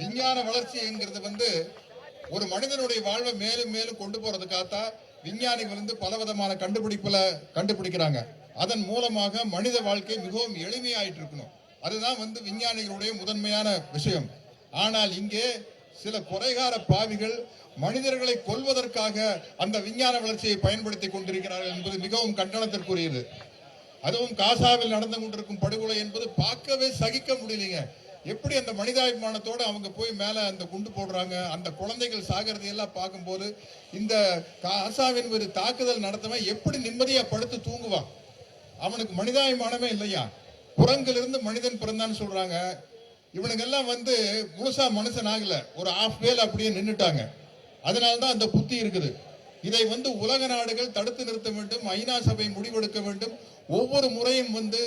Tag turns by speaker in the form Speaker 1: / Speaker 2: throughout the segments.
Speaker 1: விஞ்ஞான வளர்ச்சிங்கிறது வந்து ஒரு மனிதனுடைய வாழ்வை மேலும் மேலும் கொண்டு போறதுக்காகத்தான் விஞ்ஞானிகள் வந்து பலவிதமான கண்டுபிடிப்புல கண்டுபிடிக்கிறாங்க. அதன் மூலமாக மனித வாழ்க்கை மிகவும் எளிமையாயிட்டு இருக்கணும். அதுதான் வந்து விஞ்ஞானிகளுடைய முதன்மையான விஷயம். ஆனால் இங்கே சில குறைகார பாவிகள் மனிதர்களை கொல்வதற்காக அந்த விஞ்ஞான வளர்ச்சியை பயன்படுத்தி கொண்டிருக்கிறார்கள் என்பது மிகவும் கண்டனத்திற்குரியது. அதுவும் காசாவில் நடந்து கொண்டிருக்கும் படுகொலை என்பது பார்க்கவே சகிக்க முடியலைங்க. எப்படி அந்த மனிதாபிமானத்தோடு அவங்க போய் மேலே அந்த குண்டு போடுறாங்க அந்த குழந்தைகள் சாகிறதையெல்லாம் பார்க்கும்போது இந்த காசாவின் ஒரு தாக்குதல் நடத்தவன் எப்படி நிம்மதியாக படுத்து தூங்குவான்? அவனுக்கு மனிதாபிமானமே இல்லையா? குரங்கிலிருந்து மனிதன் பிறந்தான்னு சொல்கிறாங்க இவனுங்கெல்லாம் வந்து முழுசா மனுஷன் ஆகலை. ஒரு ஆஃப் வேல் அப்படியே நின்றுட்டாங்க அதனால்தான் அந்த புத்தி இருக்குது. இதை வந்து உலக நாடுகள் தடுத்து நிறுத்த வேண்டும் ஐநா சபை முடிவெடுக்க வேண்டும். ஒவ்வொரு முறையும் வந்து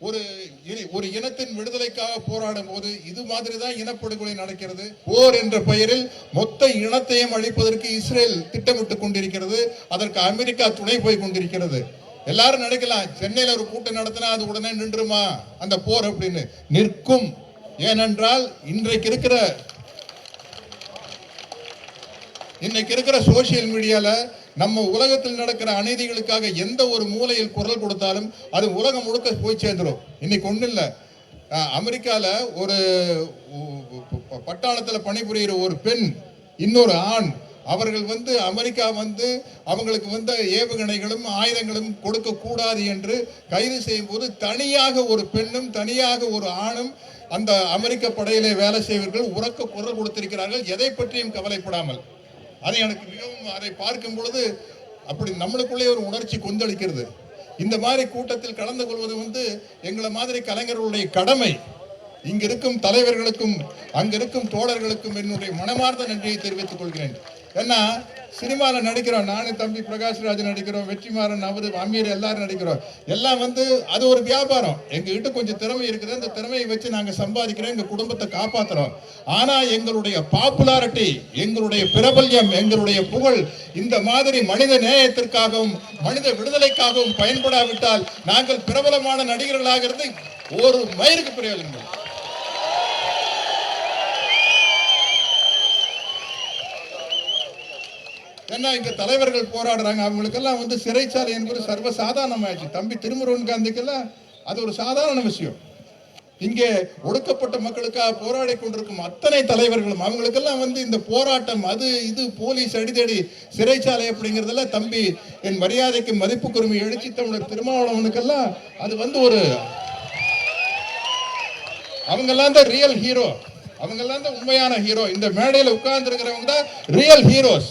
Speaker 1: ஒரு இனி- ஒரு இனத்தின் விடுதலைக்காக போராடும் போது இது மாதிரி தான் இனப்படுகொலை நடக்கிறது. போர் என்ற பெயரில் மொத்த இனத்தையும் அழிப்பதற்கு இஸ்ரேல் திட்டமிட்டுக் கொண்டிருக்கிறது. அதற்கு அமெரிக்கா துணை போய் கொண்டிருக்கிறது. எல்லாரும் நினைக்கலாம் சென்னையில் ஒரு கூட்டம் நடத்தினா அது உடனே நின்றுமா? அந்த போர் அப்படின்னு. நிற்கும். ஏனென்றால் இன்றைக்கு இருக்கிற இன்னைக்கு இருக்கிற சோசியல் மீடியாவில் நம்ம உலகத்தில் நடக்கிற அநீதிகளுக்காக எந்த ஒரு மூலையில் குரல் கொடுத்தாலும் அது உலகம் முழுக்க போய் சேர்ந்துடும் இன்னைக்கு ஒன்றும் இல்லை. அமெரிக்காவில் ஒரு பட்டாளத்தில் பணிபுரிகிற ஒரு பெண் இன்னொரு ஆண் அவர்கள் வந்து அமெரிக்கா வந்து அவங்களுக்கு வந்து ஏவுகணைகளும் ஆயுதங்களும் கொடுக்க கூடாது என்று கைது செய்யும் போது தனியாக ஒரு பெண்ணும் தனியாக ஒரு ஆணும் அந்த அமெரிக்க படையிலே வேலை செய்வர்கள் உறக்க குரல் கொடுத்திருக்கிறார்கள் எதை பற்றியும் கவலைப்படாமல். அதை எனக்கு மிகவும் அதை பார்க்கும் பொழுது அப்படி நம்மளுக்குள்ளே ஒரு உணர்ச்சி கொந்தளிக்கிறது. இந்த மாதிரி கூட்டத்தில் கலந்து கொள்வது வந்து எங்களை மாதிரி கலைஞர்களுடைய கடமை. இங்க இருக்கும் தலைவர்களுக்கும் அங்கிருக்கும் தோழர்களுக்கும் என்னுடைய மனமார்ந்த நன்றியை தெரிவித்துக் கொள்கிறேன். ஏன்னா சினிமாவில் நடிக்கிறோம். நானும் தம்பி பிரகாஷ்ராஜ் நடிக்கிறோம். வெற்றிமாறன் அவரு அமீர் எல்லாரும் நடிக்கிறோம். எல்லாம் வந்து அது ஒரு வியாபாரம். எங்ககிட்ட கொஞ்சம் திறமை இருக்குது. அந்த திறமையை வச்சு நாங்க சம்பாதிக்கிறோம். எங்க குடும்பத்தை காப்பாத்துறோம். ஆனா எங்களுடைய பாப்புலாரிட்டி எங்களுடைய பிரபல்யம் எங்களுடைய புகழ் இந்த மாதிரி மனித நேயத்திற்காகவும் மனித விடுதலைக்காகவும் பயன்படாவிட்டால் நாங்கள் பிரபலமான நடிகர்களாக இருந்து ஒரு மயிருக்கு பிரயோஜனம் ஏன்னா இங்க தலைவர்கள் போராடுறாங்க. அவங்களுக்கெல்லாம் வந்து சிறைச்சாலை என்பது சர்வசாதாரணமாயிடுச்சு. தம்பி திருமுருகன் காந்திக்கெல்லாம் அது ஒரு சாதாரண விஷயம். இங்கே ஒடுக்கப்பட்ட மக்களுக்காக போராடி கொண்டிருக்கும் அத்தனை தலைவர்களும் அவங்களுக்கெல்லாம் வந்து இந்த போராட்டம் அது இது போலீஸ் அடிதடி சிறைச்சாலை அப்படிங்கிறதெல்லாம் தம்பி என் மரியாதைக்கு மதிப்புக்குரிமை எழுச்சி தமிழர் திருமாவளவனுக்கெல்லாம் அது வந்து ஒரு அவங்கெல்லாம் தான் ரியல் ஹீரோ அவங்கெல்லாம் தான் உண்மையான ஹீரோ இந்த மேடையில் உட்கார்ந்து இருக்கிறவங்க தான் ரியல் ஹீரோஸ்